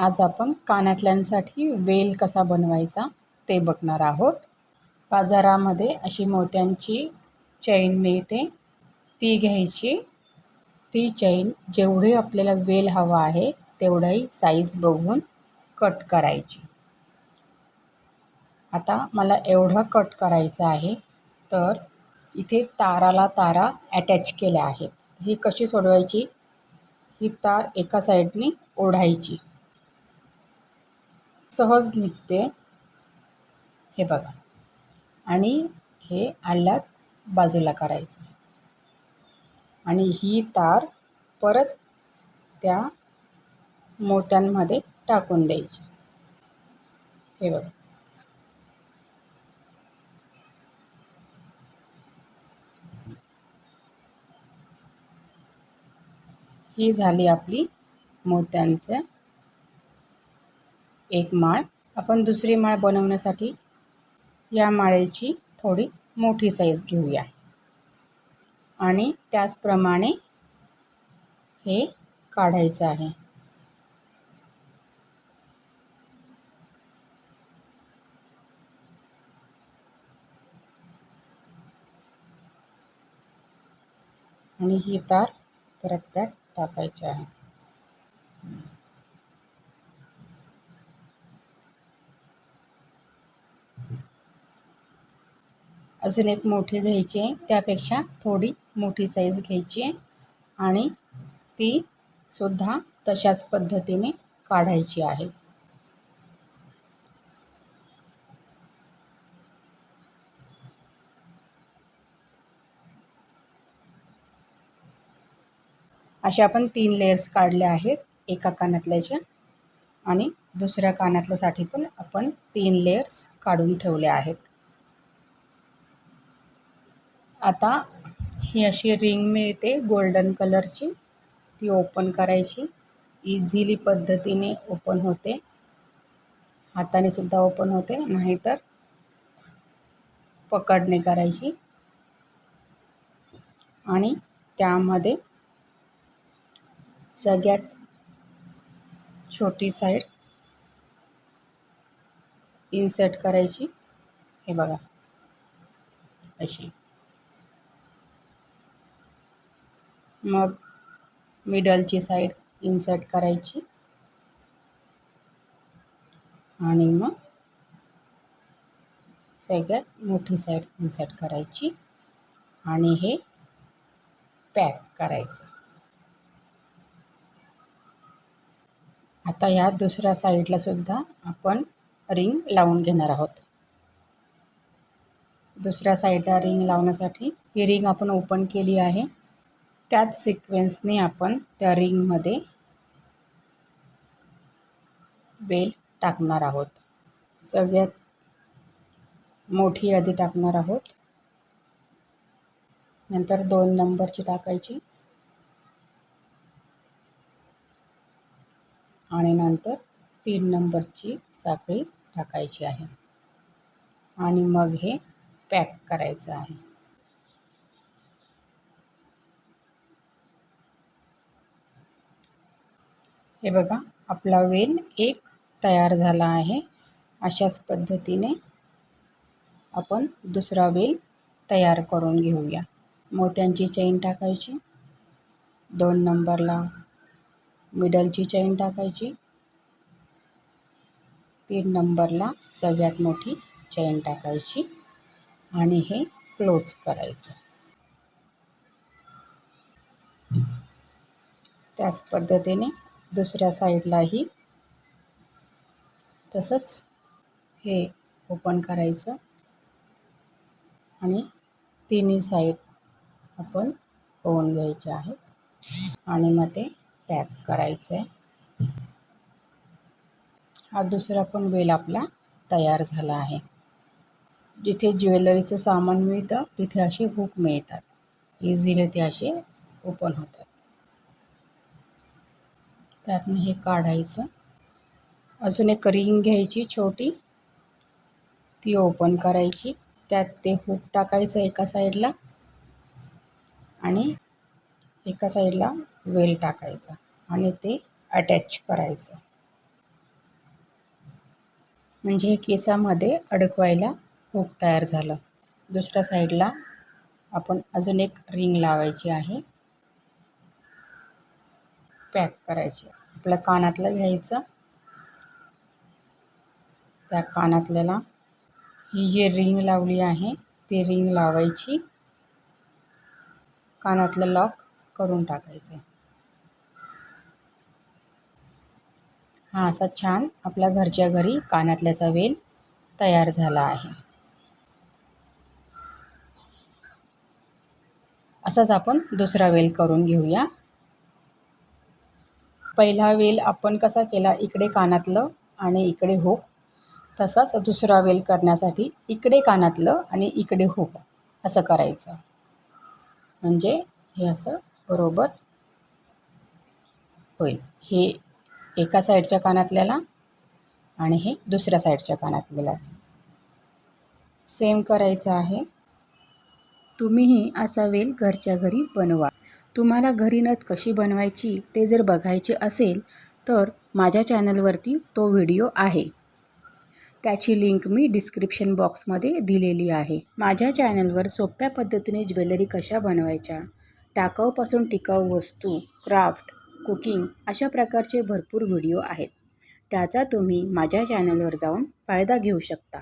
आज आपण कानातल्यांसाठी वेल कसा बनवायचा ते बघणार आहोत. बाजारामध्ये अशी मोत्यांची चैन मिळते. ती घ्यायची. ती चैन जेवढी आपल्याला वेल हवा आहे तेवढाही साईज बघून कट करायची. आता मला एवढं कट करायचं आहे तर इथे ताराला तारा अटॅच केल्या आहेत. ही कशी सोडवायची? ही तार एका साईडनी ओढायची. सहज निघते. हे बघा. आणि हे आल्यात बाजूला करायचं. आणि ही तार परत त्या मोत्यांमध्ये टाकून द्यायची. हे बघा. ही झाली आपली मोत्यांचं एक माळ. आपण दुसरी माळ बनवण्यासाठी या माळेची थोडी मोठी साईज घेऊया. आणि त्याचप्रमाणे हे काढायचं आहे. आणि ही तार परत त्यात टाकायची आहे. अजून एक मोठी घ्यायची आहे. त्यापेक्षा थोडी मोठी साईज घ्यायची आहे. आणि ती सुद्धा तशाच पद्धतीने काढायची आहे. अशा आपण तीन लेयर्स काढल्या आहेत. एका कानातल्याच्या आणि दुसऱ्या कानातल्यासाठी पण आपण तीन लेयर्स काढून ठेवले आहेत. आता ही अशी रिंग मिळते गोल्डन कलरची. ती ओपन करायची. इझिली पद्धतीने ओपन होते. हाताने सुद्धा ओपन होते नाहीतर पकडणे करायची. आणि त्यामध्ये सगळ्यात छोटी साईड इन्सर्ट करायची. हे बघा. अशी. मग मिडलची साईड इन्सर्ट करायची. आणि मग सगळ्यात मोठी साईड इन्सर्ट करायची. आणि हे पॅक करायचं. आता या दुसऱ्या साईडला सुद्धा आपण रिंग लावून घेणार आहोत. दुसऱ्या साईडला रिंग लावण्यासाठी ही रिंग आपण ओपन केली आहे. त्याच सिक्वेन्सने आपण त्या रिंगमध्ये वेल टाकणार आहोत. सगळ्यात मोठी यादी टाकणार आहोत. नंतर दोन नंबरची टाकायची. आणि नंतर तीन नंबरची साखळी टाकायची आहे. आणि मग हे पॅक करायचं आहे. हे बघा आपला वेल एक तयार झाला आहे. अशाच पद्धतीने आपण दुसरा वेल तयार करून घेऊया. मोत्यांची चैन टाकायची. दोन नंबरला मिडलची चैन टाकायची. तीन नंबरला सगळ्यात मोठी चैन टाकायची. आणि हे क्लोज करायचं. त्याच पद्धतीने दुसऱ्या साईडलाही. तसंच हे ओपन करायचं. आणि तिन्ही साईड आपण ओवून घ्यायचे आहेत. आणि मग ते पॅक करायचं. आहे हा दुसरा पण वेल आपला तयार झाला आहे. जिथे ज्वेलरीचं सामान मिळतं तिथे असे हुक मिळतात. इझिली ते असे ओपन होतात. त्यातनं हे काढायचं. अजून एक रिंग घ्यायची छोटी. ती ओपन करायची. त्यात ते हुक टाकायचं एका साईडला आणि एका साईडला वेल टाकायचा आणि ते अटॅच करायचं. म्हणजे हे केसामध्ये अडकवायला हुक तयार झालं. दुसऱ्या साईडला आपण अजून एक रिंग लावायची आहे. पॅक करायची. आपल्या कानातलं घ्यायचं. त्या कानातल्याला ही जी रिंग लावली आहे ती रिंग लावायची. कानातलं लॉक करून टाकायचं. हा असा छान आपल्या घरच्या घरी कानातल्याचा वेल तयार झाला आहे. असाच आपण दुसरा वेल करून घेऊया. पहिला वेल आपण कसा केला? इकडे कानातलं आणि इकडे हुक. तसाच दुसरा वेल करण्यासाठी इकडे कानातलं आणि इकडे हुक. असं करायचं. म्हणजे हे असं बरोबर होईल. हे एका साईडच्या कानातल्याला आणि हे दुसऱ्या साईडच्या कानातल्याला. सेम करायचं आहे. तुम्हीही असा वेल घरच्या घरी बनवा. तुम्हाला घरी नथ कशी बनवायची ते जर बघायचे असेल तर माझ्या चॅनलवरती तो व्हिडिओ आहे. त्याची लिंक मी डिस्क्रिप्शन बॉक्समध्ये दिलेली आहे. माझ्या चॅनलवर सोप्या पद्धतीने ज्वेलरी कशा बनवायच्या टाकाऊपासून टिकाऊ वस्तू क्राफ्ट कुकिंग अशा प्रकारचे भरपूर व्हिडिओ आहेत. त्याचा तुम्ही माझ्या चॅनलवर जाऊन फायदा घेऊ शकता.